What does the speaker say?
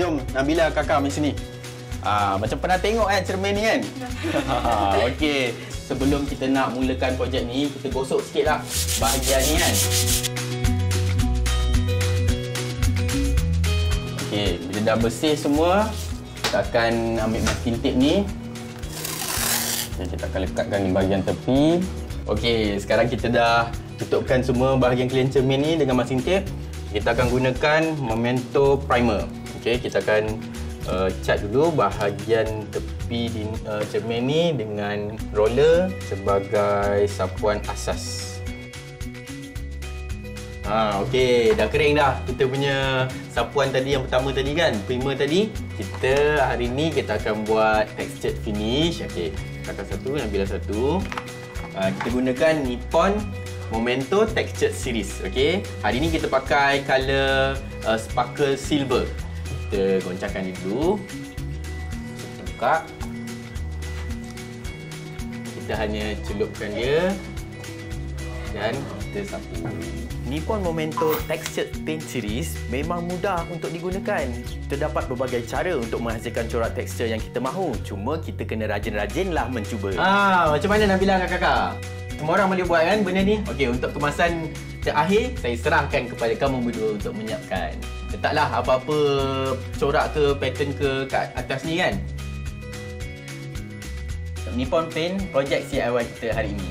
Jom, Nabila kakak mari sini. Ah, macam pernah tengok kan cermin ni kan? Okey, sebelum kita nak mulakan projek ni, kita gosok sikitlah bahagian ni kan. Okey, bila dah bersih semua, kita akan ambil masking tape ni. Okay, kita akan lekatkan di bahagian tepi. Okey, sekarang kita dah tutupkan semua bahagian clean cermin ni dengan masking tape. Kita akan gunakan Memento Primer. Okey, kita akan uh, cat dulu bahagian tepi di uh, cermin ni dengan roller sebagai sapuan asas. Ha, okey, dah kering dah kita punya sapuan tadi yang pertama tadi kan, primer tadi. Kita hari ni kita akan buat textured finish. Okey, kakak satu, Nabila satu. Uh, kita gunakan Nippon Momento Textured Series. Okey, hari ni kita pakai color uh, sparkle silver kita goncangkan dia dulu kita buka kita hanya celupkan dia dan kita sapu Nippon Momento Textured Paint Series memang mudah untuk digunakan. Terdapat berbagai cara untuk menghasilkan corak tekstur yang kita mahu. Cuma kita kena rajin-rajinlah mencuba. ah macam mana Nabila kakak semua orang boleh buat kan benda ni okey untuk kemasan terakhir saya serahkan kepada kamu berdua untuk menyiapkan. Letaklah apa-apa corak ke pattern ke kat atas ni kan? Nippon Paint projek CIY kita hari ini